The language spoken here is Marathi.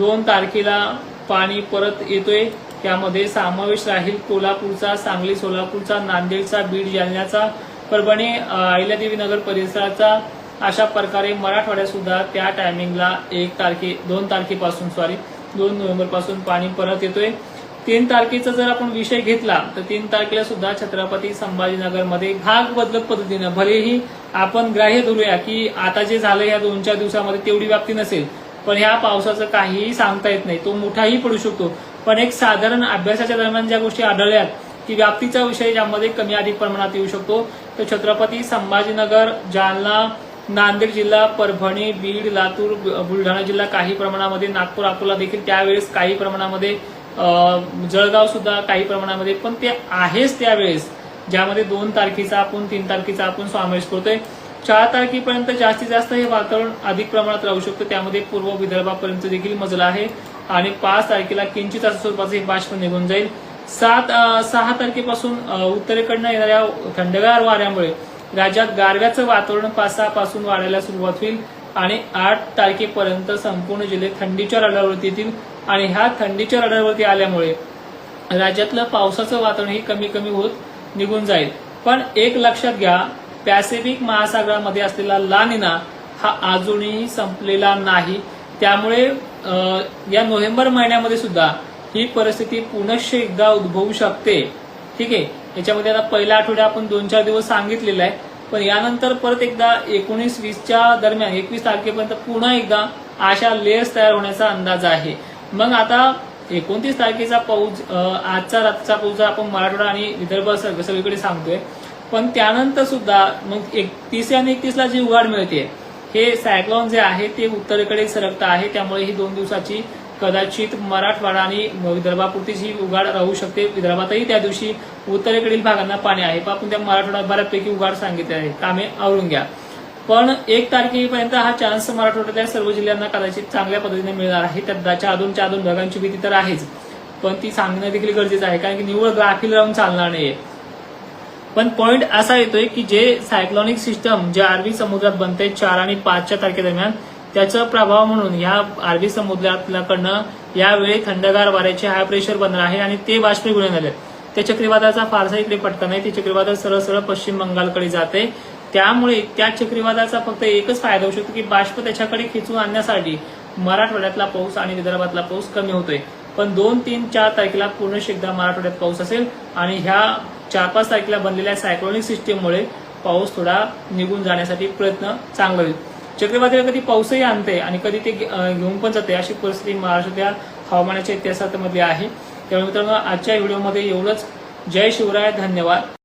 दोन तारखेला पाणी परत येतोय. त्यामध्ये समावेश राहील कोल्हापूरचा सांगली सोलापूरचा नांदेडचा बीड जालन्याचा परभणी अहिल्यादेवी नगर परिसराचा अशा प्रकारे मराठवाड्यात सुद्धा त्या टायमिंगला एक तारखे दोन तारखेपासून सॉरी दोन नोव्हेंबरपासून पाणी परत येतोय. तीन तारखेचा जर आपण विषय घेतला तर तीन तारखेला सुद्धा छत्रपती संभाजीनगरमध्ये भाग बदलत पद्धतीनं भलेही आपण ग्राह्य धरूया की आता जे झालं या दोन चार दिवसामध्ये तेवढी व्याप्ती नसेल पण ह्या पावसाचं काहीही सांगता येत नाही. तो मोठाही पडू शकतो. पण एक साधारण अभ्यासाच्या दरम्यान ज्या गोष्टी आढळल्यात की व्याप्तीचा विषय ज्यामध्ये कमी अधिक प्रमाणात येऊ शकतो तर छत्रपती संभाजीनगर जालना नांदेड जिल्हा परभणी बीड लातूर बुलढाणा जिल्हा काही प्रमाणामध्ये नागपूर अकोला देखील त्यावेळेस काही प्रमाणामध्ये जळगाव सुद्धा काही प्रमाणामध्ये पण ते आहेच त्यावेळेस ज्यामध्ये दोन तारखेचा आपण तीन तारखेचा आपण समावेश करतोय. चार तारखेपर्यंत जास्तीत जास्त हे वातावरण अधिक प्रमाणात राहू शकतं. त्यामध्ये पूर्व विदर्भापर्यंत देखील मजला आहे. आणि पाच तारखेला किंचित असं स्वरूपाचं हे बाष्प निघून जाईल. सात सहा तारखेपासून उत्तरेकडनं येणाऱ्या थंडगार वाऱ्यामुळे राज्यात गारव्याचं वातावरण पाच सहा पासून वाढायला सुरुवात होईल. आणि आठ तारखेपर्यंत संपूर्ण जिल्हे थंडीच्या रडावरती येतील. आणि ह्या थंडीच्या रडावरती आल्यामुळे राज्यातलं पावसाचं वातावरण हे कमी कमी होत निघून जाईल. पण एक लक्षात घ्या पॅसिफिक महासागरामध्ये असलेला लानिना हा अजूनही संपलेला नाही. त्यामुळे या नोव्हेंबर महिन्यामध्ये सुद्धा ही परिस्थिती पुनश्च एकदा उद्भवू शकते. ठीक आहे? याच्यामध्ये आता पहिल्या आठवड्या आपण दोन चार दिवस सांगितलेला आहे. पण यानंतर परत एकदा एकोणीस वीसच्या दरम्यान एकवीस तारखेपर्यंत पुन्हा एकदा अशा लेयर्स तयार होण्याचा अंदाज आहे. मग आता एकोणतीस तारखेचा पाऊस आजचा रातचा पाऊस आपण मराठवाडा आणि विदर्भ सग- सगळीकडे सांगतोय पण त्यानंतर सुद्धा मग एकतीस आणि एकतीसला जी उघाड मिळते हे सायक्लॉन जे आहे ते उत्तरेकडे सरकत आहे त्यामुळे ही दोन दिवसाची कदाचित मराठवाडा आणि विदर्भापुरतीच ही उघाड राहू शकते विदर्भातही त्या दिवशी उत्तरेकडील भागांना पाणी आहे. पण आपण त्या मराठवाड्यात बऱ्यापैकी उघाड सांगितले आहे कामे आवरून घ्या. पण एक तारखेपर्यंत हा चान्स मराठवाड्यातल्या सर्व जिल्ह्यांना कदाचित चांगल्या पद्धतीने मिळणार आहे. त्याच्या अजून त्या दोन भागांची भीती तर आहेच. पण ती सांगणं देखील गरजेचं आहे कारण की निव्वळ ग्राफील राहून चालणार नाहीये. पण पॉइंट असा येतोय की जे सायक्लॉनिक सिस्टम जे अरबी समुद्रात बनते चार आणि पाचच्या तारखेदरम्यान त्याचा प्रभाव म्हणून या अरबी समुद्रातल्याकडनं यावेळी थंडगार वाऱ्याचे हाय प्रेशर बनणार आहे आणि ते बाष्पीभूत झाले त्या चक्रीवादळाचा फारसा इकडे पटका नाही ते चक्रीवादळ सरळ सरळ पश्चिम बंगालकडे जाते. त्यामुळे त्या चक्रीवादळाचा फक्त एकच फायदा होऊ शकतो की बाष्प त्याच्याकडे खेचून आणण्यासाठी मराठवाड्यातला पाऊस आणि विदर्भातला पाऊस कमी होतोय. पण दोन तीन चार तारखेला पूर्ण एकदा मराठवाड्यात पाऊस असेल आणि ह्या चार पाच तारखेला बनलेल्या सायक्लोनिक सिस्टीममुळे पाऊस थोडा निघून जाण्यासाठी प्रयत्न चांगला. होईल चक्रीवादळ कधी पाऊसही आणते आणि कधी ते घेऊन पण जाते अशी परिस्थिती महाराष्ट्राच्या हवामानाच्या इतिहासामध्ये आहे. त्यामुळे मित्रांनो आजच्या व्हिडिओमध्ये एवढंच. जय शिवराय धन्यवाद.